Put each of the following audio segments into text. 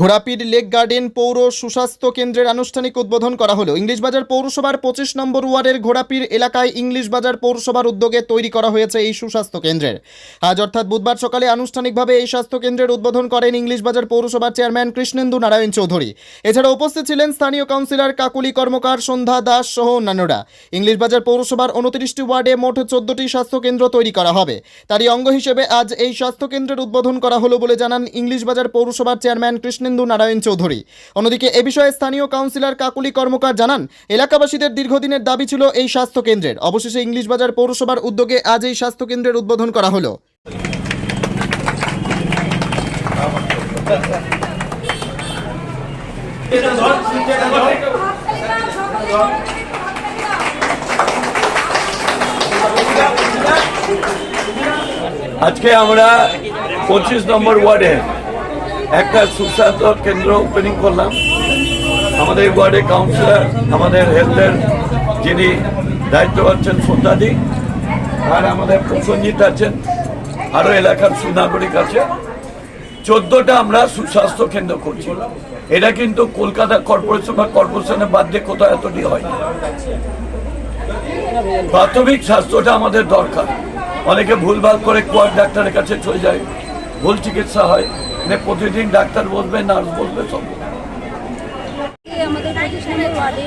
ঘোড়াপির lake garden পৌর সুস্বাস্থ্য কেন্দ্রের আনুষ্ঠানিক উদ্বোধন করা হলো। ইংলিশ বাজার পৌরসভার পঁচিশ নম্বর ওয়ার্ডের ঘোড়াপির এলাকায় ইংলিশ বাজার পৌরসভার উদ্যোগে তৈরি করা হয়েছে এই সুস্বাস্থ্য কেন্দ্রের। আজ অর্থাৎ বুধবার সকালে আনুষ্ঠানিকভাবে এই স্বাস্থ্য কেন্দ্রের উদ্বোধন করেন ইংলিশ বাজার পৌরসভার চেয়ারম্যান কৃষ্ণেন্দু নারায়ণ চৌধুরী। এছাড়া উপস্থিত ছিলেন স্থানীয় কাউন্সিলর, কাকুলি কর্মকার, সন্ধ্যা দাস সহ অন্যান্যরা। ইংলিশ বাজার পৌরসভার উনত্রিশটি ওয়ার্ডে মোট চোদ্দটি স্বাস্থ্য কেন্দ্র তৈরি করা হবে। তারই অঙ্গ হিসেবে আজ এই স্বাস্থ্য কেন্দ্রের উদ্বোধন করা হলো বলে জানান ইংলিশ বাজার পৌরসভার চেয়ারম্যান কৃষ্ণেন্দু নারায়ণ চৌধুরী। অন্যদিকে এ বিষয়ে স্থানীয় কাউন্সিলর কাকুলি কর্মকার জানান, এলাকাবাসীদের দীর্ঘদিনের দাবি ছিল এই স্বাস্থ্য কেন্দ্রের। অবশেষে ইংলিশ বাজার পৌরসভার উদ্যোগে আজ এই স্বাস্থ্য কেন্দ্রের উদ্বোধন করা হলো। আজকে আমরা পঁচিশ নম্বর ওয়ার্ডে একটা সুস্বাস্থ্য কেন্দ্র ওপেনিং করলাম। আমাদের ওয়ার্ডে কাউন্সিলর আমাদের হেলথের যিনি দায়িত্ব পাচ্ছেন সন্ধ্যাদি আর আমাদের প্রসঞ্জিত আছেন আরও এলাকার সুনাগরিক আছে। চোদ্দটা আমরা সুস্বাস্থ্য কেন্দ্র করছি। এটা কিন্তু কলকাতা কর্পোরেশন বা কর্পোরেশনের বাদ দিয়ে কোথাও এতটি হয় প্রাথমিক স্বাস্থ্যটা আমাদের দরকার। অনেকে ভুলভাল করে কোয়ার ডাক্তারের কাছে চলে যায়, ভুল চিকিৎসা হয়। প্রতিদিন ডাক্তার বলবে নার্স বলবে সব আমাদের পঁচিশ নম্বর ওয়ার্ডে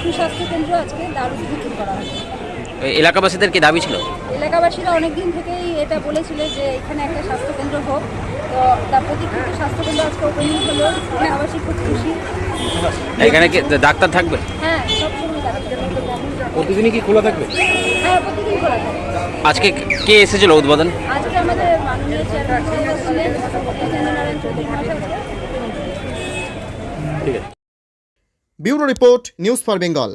সুস্বাস্থ্য কেন্দ্র আজকে দারুণ উদ্বোধন করা হয়েছে। এই এলাকাবাসীদের কি দাবি ছিল? এলাকাবাসীরা অনেক দিন থেকেই এটা বলেছিল যে এখানে একটা স্বাস্থ্য কেন্দ্র হোক। তো তার প্রতীক্ষিত স্বাস্থ্য কেন্দ্র আজকে ওপেনিং হলো। এলাকাবাসী খুব খুশি। এখানে কি ডাক্তার থাকবে? হ্যাঁ সবসময় ডাক্তার প্রতিদিনই কি খোলা থাকবে? হ্যাঁ প্রতিদিন খোলা থাকে আজকে কে এসেছিল উদ্বোধন? আজকে ছিলেন। Bureau report news for Bengal